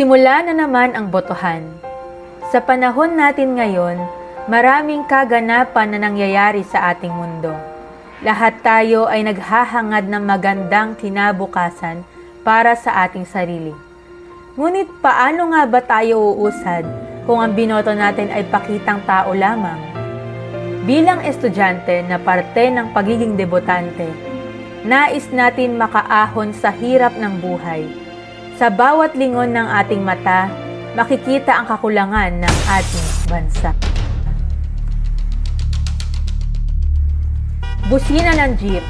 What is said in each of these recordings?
Simula na naman ang botohan. Sa panahon natin ngayon, maraming kaganapan na nangyayari sa ating mundo. Lahat tayo ay naghahangad ng magandang kinabukasan para sa ating sarili. Ngunit paano nga ba tayo uusad kung ang binoto natin ay pakitang tao lamang? Bilang estudyante na parte ng pagiging debotante, nais natin makaahon sa hirap ng buhay. Sa bawat lingon ng ating mata, makikita ang kakulangan ng ating bansa. Busina ng jeep,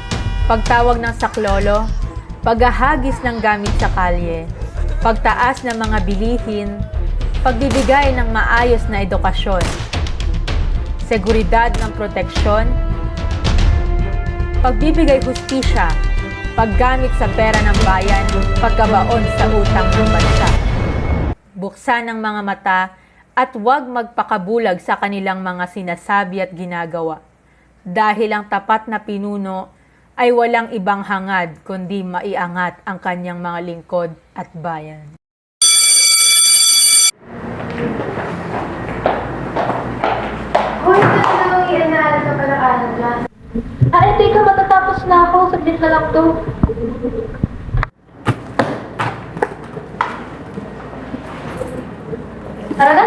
pagtawag ng saklolo, paghahagis ng gamit sa kalye, pagtaas ng mga bilihin, pagbibigay ng maayos na edukasyon, seguridad ng proteksyon, pagbibigay hustisya, paggamit sa pera ng bayan, pagkabaon sa utang ng bansa. Buksan ang mga mata at huwag magpakabulag sa kanilang mga sinasabi at ginagawa. Dahil ang tapat na pinuno ay walang ibang hangad kundi maiangat ang kanyang mga lingkod at bayan. Hoy, kasi nang i-analyze ka pala ano dyan. Ah, eh, teka, matatapos na ako. Saglit na lang to. Tara na.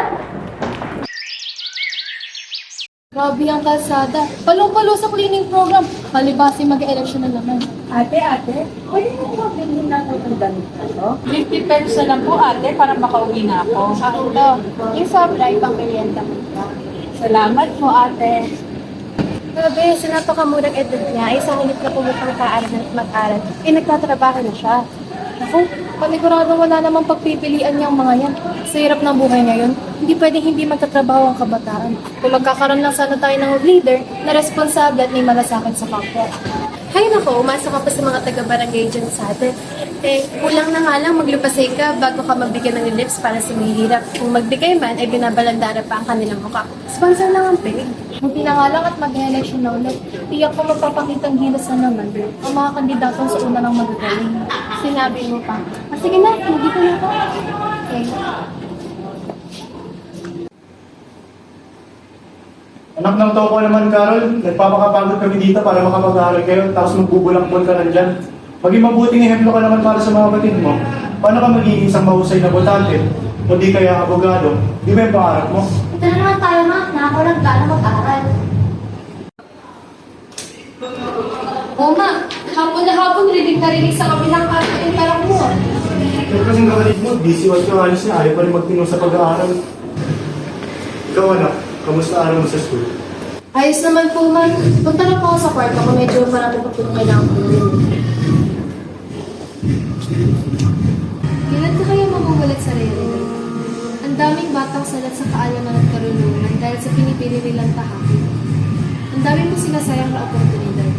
Grabe ang kalsada. Palong-palo sa cleaning program. Palibasi mag-election na naman. Ate, ate, pwede mo ba bilhin na ito ng damit na to? 50 pesos na lang po ate para makauwi na ako. Ah, ito. Yung sobra, ibang merienda mo. Salamat po ate. Grabe, sa napakamurang edad niya, ay isang hilit na pumutang kaaral at mag-aral, eh nagtatrabaho na siya. Ako, panigurado wala namang pagpipilian niyang mga yan. Sa hirap ng buhay ngayon, hindi pwedeng hindi magtatrabaho ang kabataan. Kung magkakaroon lang sana tayo ng leader na responsable at may malasakit sa kapwa. Hay nako, umasa ka pa sa mga taga-barangay dyan sa atin. Eh, kulang na nga lang maglupasay ka bago ka magbigay ng lips para sa mahihirap. Kung magbigay man, ay binabalandara pa ang kanilang mukha. Sponsor lang ang pay. Buti na nga lang at mag-election na ulit. Tiyak ko magpapakitang gilas na naman ang mga kandidatong sa una ng magagaling. Sinabi mo pa. Ah, sige na, hindi ko na ako. Okay. Anak ng toko naman, Carol. Nagpapakapagod kami dito para makapag-aaral kayo, tapos magbubulangpol ka nandyan. Maging mabuting ehemplo ka naman para sa mga kapatid mo. Paano ka magiging isang mahusay na botante? O di kaya abogado? Di ba yung pangarap mo? Ito na naman tayo, ma. Nako lang gano'n mag-aral. Oo ma, hapon na hapon rinig na rinig sa kabilang kaso yung tarang mo. Pero kasing kapatid mo, busy at yung alis niya, ayaw pa rin magtinong sa pag-aaral. Ikaw anak, kamusta araw mo sa school? Ayos naman po man. Punta na po ako sa kwarto ko. Medyo marami pa po yung kailangan ko. Kailan ka kaya mamumulat sa realidad? Ang daming batang salat sa kaalaman at karunungan dahil sa pinipili nilang tahakin. Ang daming mo sinasayang na oportunidad.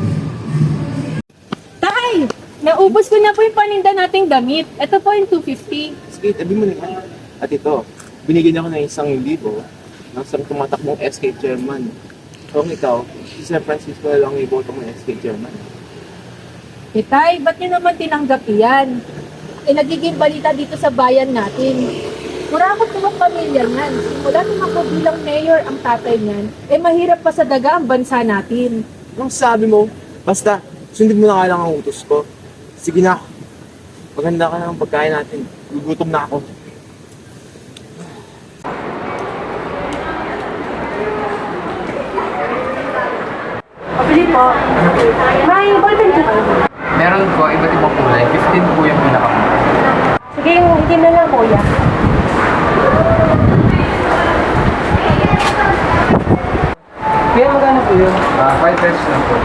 Tay! Naubos ko na po yung paninda nating damit. Ito po yung 250. Sige, tabi mo na yan. At ito, binigyan ako ng isang libo ng isang tumatakbong SK chairman. Kung ikaw, si San Francisco lang iboto mo SK chairman. Eh tay, ba't nyo naman tinanggap iyan? Eh nagiging balita dito sa bayan natin. Kurakot ng pamilya niyan. Simula nung ako bilang mayor ang tatay niyan, eh mahirap pa sa daga ang bansa natin. Anong sabi mo? Basta, sundin mo na nga lang ang utos ko. Sige na. Maganda ka ng pagkain natin. Gugutom na ako. Pabili po. May ballpen ka kayo. Meron po, iba't ibang kulay. 15 po yung pinakamura. Sige, yung itim na lang, kuya. Kaya magkano po yun? Ah, 5 pesos lang po.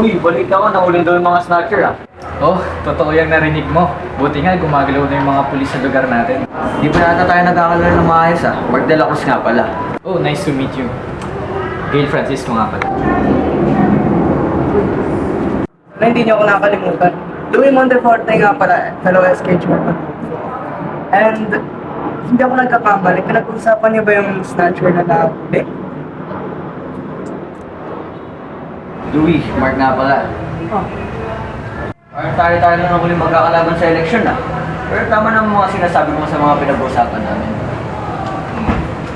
Uy, balik ako, nahulin daw yung mga snatcher ah. Oh, totoo yung narinig mo. Buti nga, gumagalaw na yung mga pulis sa lugar natin. Di pa nata tayo nagkakalala ng maayos ah. Mark de la Cruz nga pala. Oh, nice to meet you. Gail Francisco nga pala. na hindi niyo ako nakakalimutan. Louis Monteforte nga pala, fellow SK chairman. And hindi ako nagkakamali. Pinag-uusapan niyo ba yung snatcher na nahuli? Louis, Mark nga pala. Oh. Parang tayo-tayo lang ang huli magkakalaban sa eleksyon ah. Pero tama naman mga sinasabi mo sa mga pinag-uusapan namin.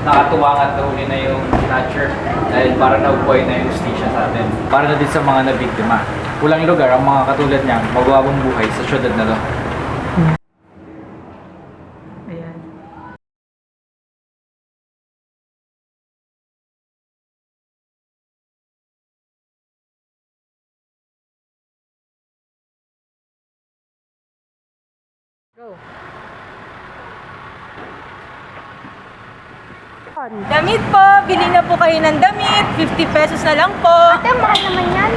Nakatuwa nga at nahuli na yung snatcher dahil para naubuhay na yung justisya sa atin. Para na din sa mga nabiktima. Kulang lugar ang mga katulad niya magwawang buhay sa syudad na to. Ayan. Damit po! Bili na po kayo ng damit. 50 pesos na lang po. Ate, ang mahal naman yan.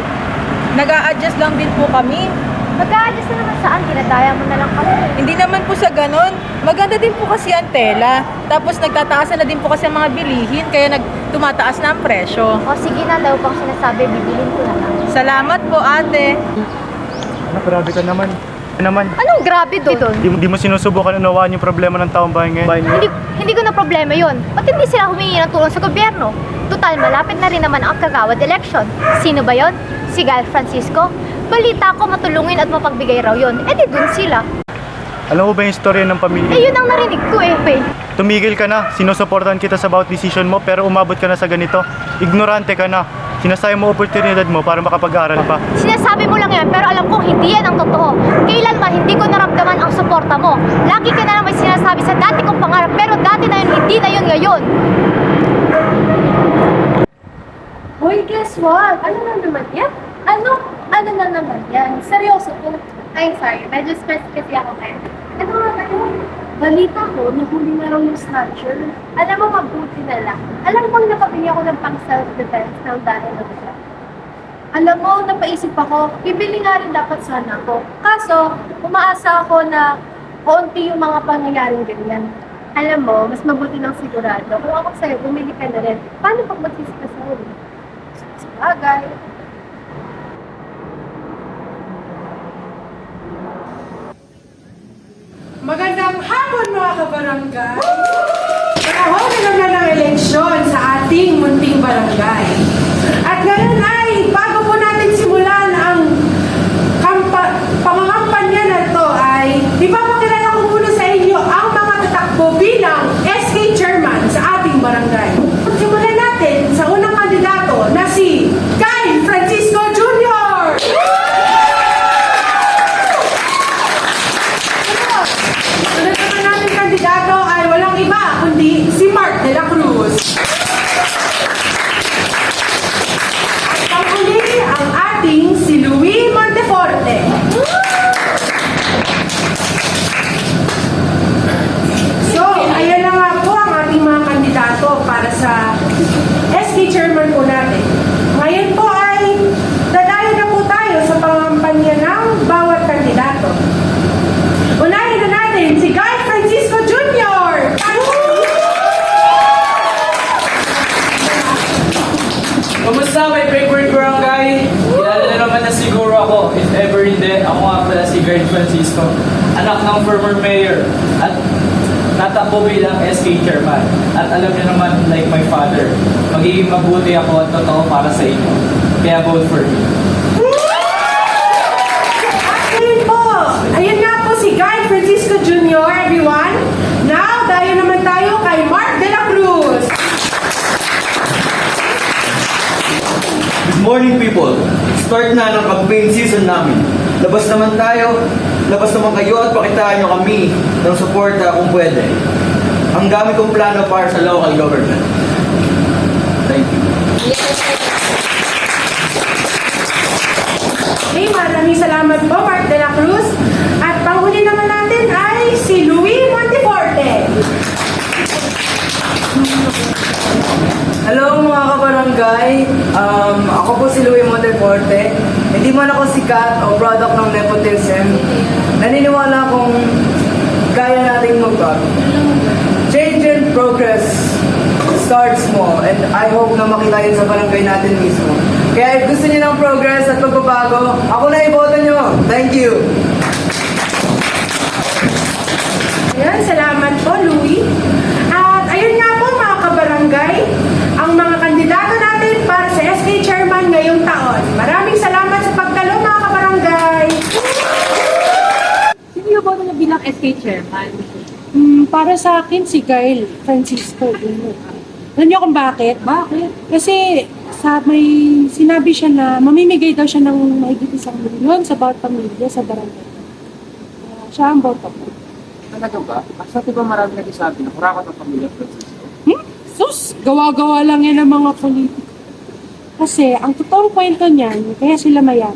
nag adjust lang din po kami. Mag-a-adjust na naman saan? Tinadaya mo na lang kami. Hindi naman po sa ganon. Maganda din po kasi ang tela. Tapos nagtataasan na din po kasi ang mga bilihin. Kaya nag tumataas na ang presyo. O sige na, daw pang sinasabi, bibilin ko na lang. Salamat po ate. Ano, grabe ka naman. Ano naman, Anong grabe doon? di, di mo sinusubukan unawaan yung problema ng taong bayan ngayon. Hindi, hindi problema yon. Ba't hindi sila humingi ng tulong sa gobyerno? Total, malapit na rin naman ang kagawad election. Sino ba yon? Si Gal Francisco? Balita ko matulungin at mapagbigay raw yon. Eh di dun sila. Alam mo ba yung istorya ng pamilya? Eh yun ang narinig ko eh. eh. Tumigil ka na, sinusuportahan kita sa bawat decision mo pero umabot ka na sa ganito. Ignorante ka na. Sinasayang mo oportunidad mo para makapag-aral pa. Sinasabi mo lang yan, pero alam kong hindi yan ang totoo. Kailanman hindi ko naramdaman ang suporta mo. Lagi ka na lang may sinasabi sa dati kong pangarap, pero dati na yun, hindi na yun ngayon. Hoy, guess what? Ano na naman yan? Ano? Ano na naman yan? Seryoso po. Ay, sorry. Medyo stress kasi ako ngayon. Ano nga ba? Balita ko, nahuli na raw yung snatcher. Alam mo, mabuti na lang. Alam kong nakabili ako ng pang self-defense ng dahil na siya. Alam mo, napaisip ako, bibili nga rin dapat sana ako. Kaso, umaasa ako na konti yung mga pangyayaring ganyan. Alam mo, mas mabuti ng sigurado. Kung ako sa'yo, bumili ka na rin. Paano pag magsisip ka sa huli? Sabagay. Magandang hapon mga kabarangay! Panahon na naman ng eleksyon sa ating munting barangay. At ngayon ay, bago po natin simulan ang kampa, pangangampanya na to ay, ipapakilala ko muna sa inyo ang mga tatakbo bilang SK Chairman sa ating barangay. Simulan natin sa unang kandidato na si Kyle Francisco Jr. Sunod naman natin kandidato ay walang iba kundi si Mark de la Cruz. At panghuli ang ating si Louis Monteforte. So, ayan na nga po ang ating mga kandidato para sa Chairman po natin. Ngayon po ay dadayo na po tayo sa pangampanya ng bawat kandidato. Unahin na natin si Guy Francisco Jr. Kamusta my favorite barangay? Kilala na naman na siguro ako. If ever hindi, ako nga pala si Gerd Francisco. Anak ng former mayor. At natakbo bilang SK chairman. At alam niyo naman, like my father, magiging mabuti ako at totoo para sa inyo. Kaya vote for me. Ayun po. Ayun nga po si Guy Francisco Jr. everyone. Now, tayo naman tayo kay Mark de la Cruz. Good morning people! Start na ng campaign season namin. Labas naman tayo, labas naman kayo at pakitaan nyo kami ng suporta kung pwede. Ang dami kong plano para sa local government. Thank you. Okay, maraming salamat po Mark de la Cruz. At panghuli naman natin ay si Louis Monteforte. Hello mga kabarangay! Um, ako po si Louie Monteforte. Hindi man ako sikat o product ng nepotism. Naniniwala akong kaya nating magbago. Change and progress start small and I hope na makita yun sa barangay natin mismo. Kaya if gusto niyo ng progress at pagbabago, ako na iboto niyo. Thank you! Ayan, salamat po, Louie. At ayun nga po mga kabarangay, ang mga kandidato natin para sa SK Chairman ngayong taon. Maraming salamat sa pagtalo mga kabarangay. Sino yung boto niya bilang SK chairman? Hmm, para sa akin, si Kyle Francisco. Yun. Alam niyo kung bakit? Bakit? Kasi sa may sinabi siya na mamimigay daw siya ng mahigit isang milyon sa bawat pamilya sa barangay. Kaya siya ang boto ko. Talaga ba? Asa ba marami nagsasabi na kurakot ang pamilya Francisco? Gawa-gawa lang yan ng mga politiko. Kasi ang totoong kwento niyan, kaya sila mayaman.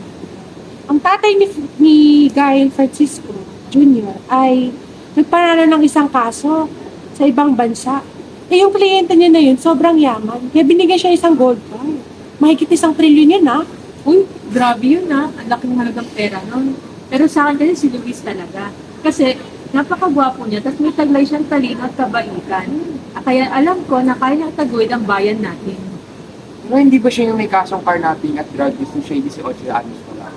Ang tatay ni, ni Gael Francisco Jr. ay nagpanalo ng isang kaso sa ibang bansa. Eh yung kliyente niya na yun, sobrang yaman. Kaya binigyan siya isang gold bar. Mahigit isang trilyon yun, ha? Uy, grabe yun na. Ang laking halagang pera nun. Pero sa akin kasi si Luis talaga. Kasi napakagwapo niya, tapos may taglay siyang talino at kabaitan. Kaya alam ko na kaya niyang taguyod ang bayan natin. Pero hindi ba siya yung may kasong carnapping at drug use ng shady si Ocho Anos ko lang?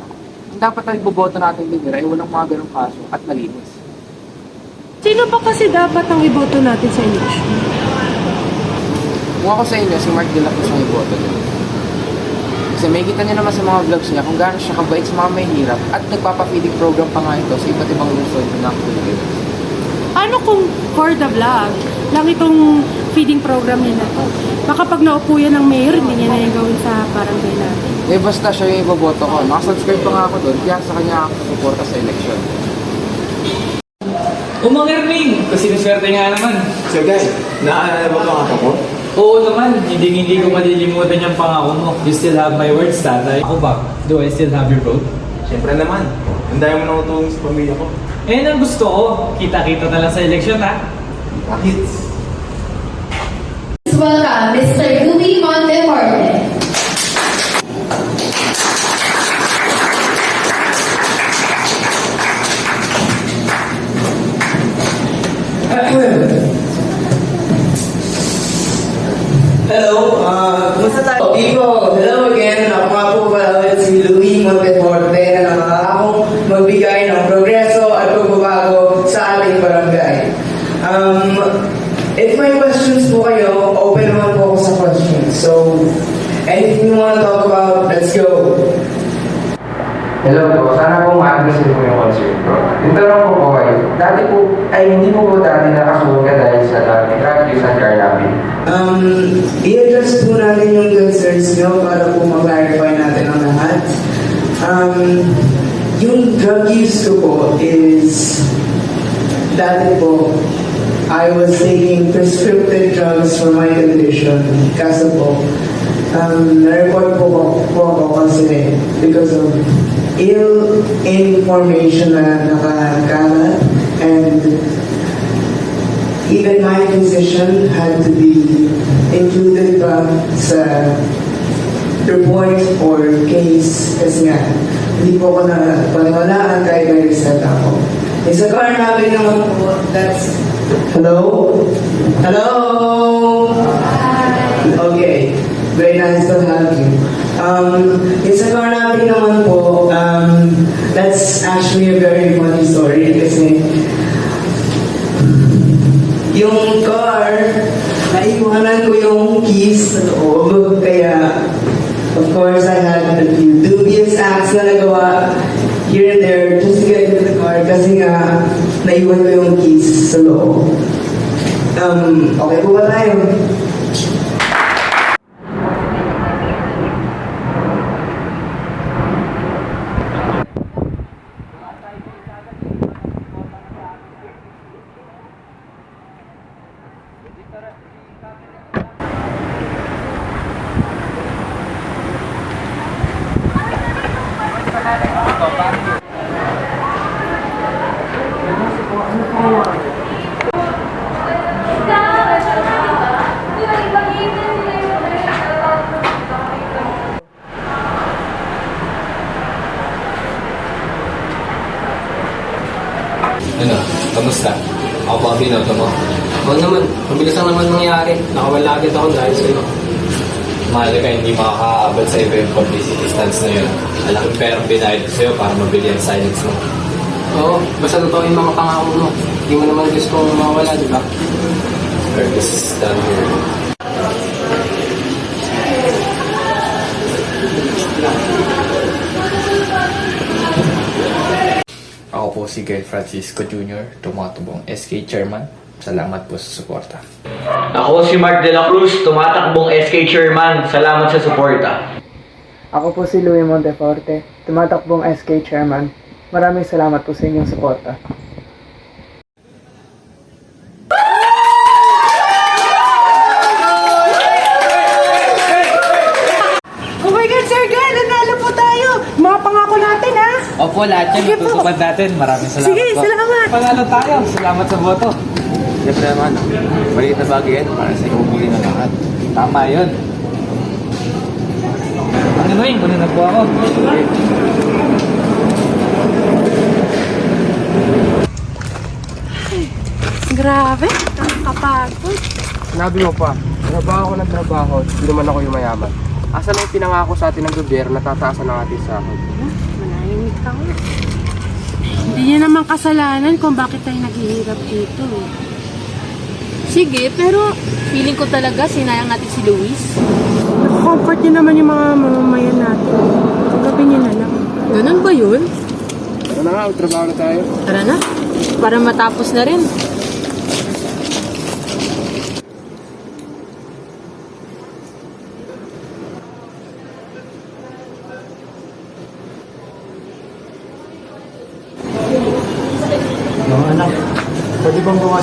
Ang dapat ang iboboto natin din ay walang mga ganong kaso at malinis. Sino ba kasi dapat ang iboto natin sa election? Kung ako sa inyo, si Mark De La Cruz ang iboto niya. Kasi may kita niyo naman sa mga vlogs niya kung gaano siya kabait sa mga may hirap at nagpapa-feeding program pa nga ito sa iba't ibang lungsod ng Pilipinas. Ano kung for the vlog lang itong feeding program niya na to? Baka pag naupo yan ng mayor, hindi niya na yung gawin sa barangay natin. Eh basta siya yung iboboto ko. Nakasubscribe pa nga ako doon, kaya sa kanya ako suporta sa election. Umangirning! Kasi swerte nga naman. So guys, naaalala ba pangako ko? Oo naman, hindi hindi ko malilimutan yung pangako mo. You still have my words, tatay. Ako ba? Do I still have your vote? Siyempre naman. Ang dami mo nang utulong sa pamilya ko. Eh, ang gusto ko. Kita-kita na lang sa eleksyon, ha? Bakit? Welcome, Mr. Louis Monteforte. Hello, uh, kumusta tayo? People, hello again. Ako nga po pala ulit si Louis Monteforte na nakakakong magbigay ng progreso at pagbabago sa ating barangay. Um, if may questions po kayo, open naman po ako sa questions. So, anything you wanna talk about, let's go. Hello po, sana po ma-addressin po yung concern ko. Yung tanong ko po ay, dati po, ay hindi po po dati nakasuhan ka dahil sa drug use and carnapping. Um, i-address po natin yung concerns nyo para po ma-clarify natin ang lahat. Um, yung drug use ko po is, dati po, I was taking prescriptive drugs for my condition. Kaso po, um, na-report po, ko- po ako kasi because of ill information na nakakalat and even my physician had to be included pa sa report or case kasi nga hindi po ako na paniwalaan kahit may reset ako. Isa pa namin naman po, that's... Hello? Hello? Okay. Very nice to have you. Um, isa pa namin naman po, um, that's actually a very funny story kasi yung car, naiwanan ko yung keys sa loob. Kaya, of course, I had a few dubious acts na nagawa here and there just to get into the car kasi nga, naiwan ko yung keys sa loob. Um, okay po ba tayo? Kamusta? Ako ba binoto mo? Oo naman, mabilis lang naman nangyari. Nakawala agad ako dahil sa'yo. Mahal ka hindi makakaabot sa iba yung publicity stunts na yun. Malaking perang binayad ko sa'yo para mabili ang silence mo. Oo, basta totoo yung mga pangako mo. Hindi mo naman gusto kong mawala, di ba? Service is done here. Po si Gail Francisco Jr., tumatubong SK Chairman. Salamat po sa suporta. Ako si Mark De La Cruz, tumatakbong SK Chairman. Salamat sa suporta. Ako po si Louis Monteforte, tumatakbong SK Chairman. Maraming salamat po sa inyong suporta. Oh my God, Sir Guy! Nanalo po tayo! Mga pangako natin, Opo, lahat yan. Sige po. Tutupad natin. Maraming salamat Sige, po. salamat! Panalo tayo. Salamat sa boto. Siyempre naman, maliit na bagay yan para sa ikubuli ng lahat. Tama yun. Ang ano yun, kunin na po ako. Grabe, nakakapagod. Sinabi mo pa, trabaho ako ng trabaho, hindi naman ako yung mayaman. Asan ang pinangako sa atin ng gobyerno na tataasan ng ating sahod? Nga. Hindi niya naman kasalanan kung bakit tayo naghihirap dito. Sige, pero feeling ko talaga sinayang natin si Luis. Comfort niya naman yung mga mamamayan natin. Tanggapin niyo na lang. Ganun ba yun? Ano na nga, magtrabaho na tayo. Tara na, para matapos na rin.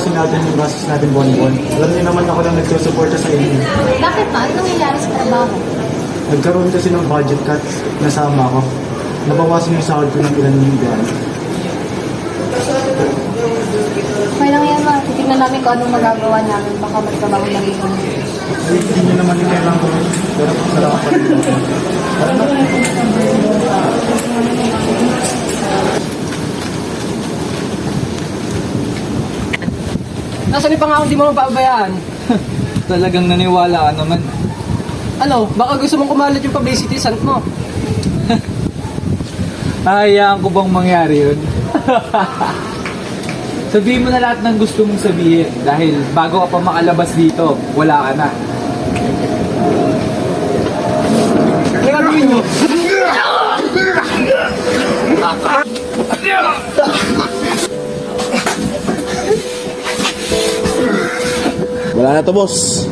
Bawasin natin yung gastos natin buwan-buwan? Alam niyo naman ako lang nagsusuporta sa inyo. Bakit ba? Ano nangyayari sa trabaho? Nagkaroon kasi ng budget cuts, nasama ko. Nabawasan yung sahod ko ng ilan yung buwan. Okay lang yan, ma. Titignan namin kung anong magagawa namin. Baka magtrabaho na rin. Ay, hindi niyo naman yung kailangan ko. Pero salamat pa rin. Tara na. Nasaan yung pangako di mo mapabayaan? Talagang naniwala ka naman. Ano, baka gusto mong kumalat yung publicity stunt mo. Nahayaan ko bang mangyari yun? Sabihin mo na lahat ng gusto mong sabihin dahil bago ka pa makalabas dito, wala ka na. Ano gagawin Wala na to, boss.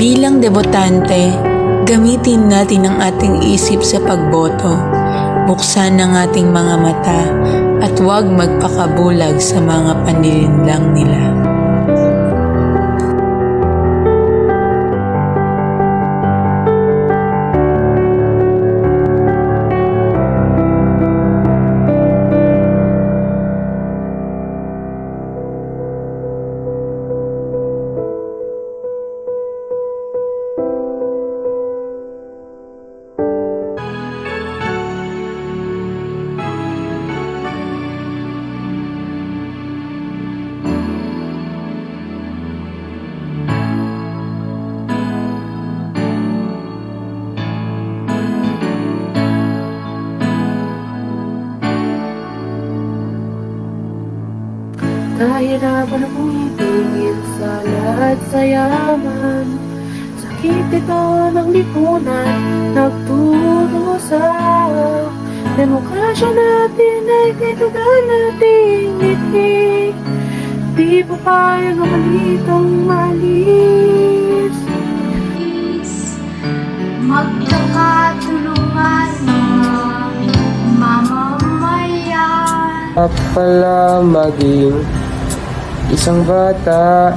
Bilang debotante, gamitin natin ang ating isip sa pagboto. Buksan ang ating mga mata at huwag magpakabulag sa mga panilinlang nila. Nahirapan akong itingin sa lahat sa yaman. Sakit ito ng lipunan Nagturo sa Demokrasya natin ay titugan natin ngiti. Di po kaya gumalitong malis. Magkakatulungan mga mamamayan. pala maging isang bata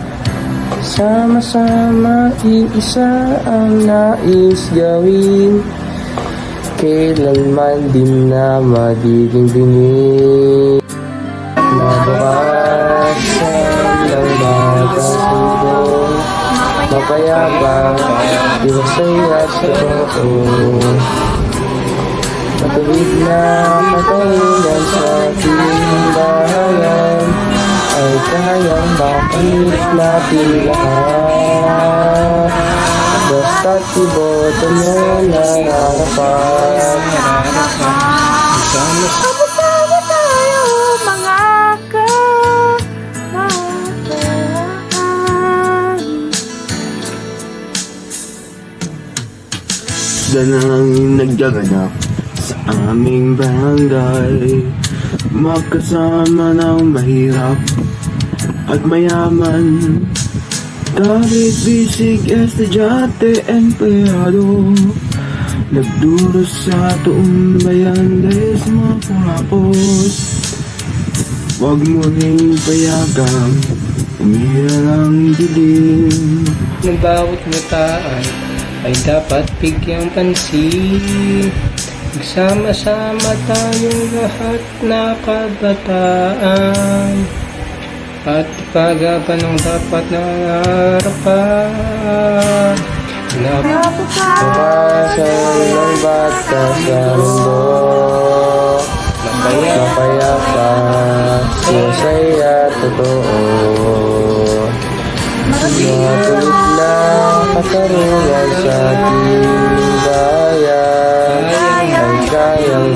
Sama-sama iisa ang nais gawin. Kailanman din na magiging bingin Nabukasan ng batas mundo. Mapayapang, iwasay at totoo Matuwid na katalingan sa timbayan Ay kayang makamit natin lahat Basta't iboto mo nararapat Sama-sama tayo mga kabataan Danangin nagjaganap sa aming barangay Magkasama ng mahirap at mayaman. Kahit bisig, estudyante, empleyado Nagduros sa tuong bayan dahil sa mga kurapos Huwag mo ring payagang umira ng dilim. Ng bawat mutaan ay dapat bigyang pansin. Magsama-sama tayong lahat na kabataan. At pagaban ng dapat na harapan. Napapasan ng bata sa mundo. Mapayapa, masaya, totoo. Matulit na katarungan sa ating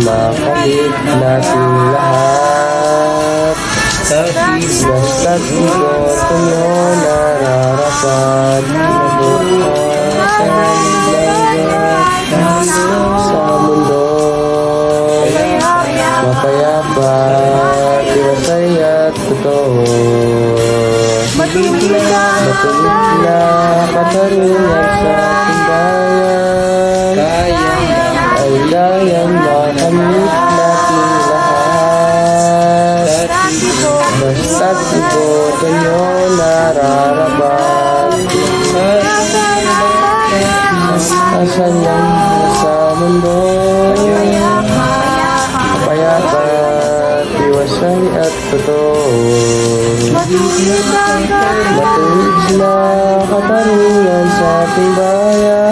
makalit natin lahat Basta't iboto mo nararapat Nabukasan sa mundo. Mapayapa, tiwasay at totoo. Matuloy na katarungan sa Basta't iboto nyo nararapat. Asan lang sa mundo? Payapa, tiwasay at totoo. Matuwid na katarungan sa ating bayan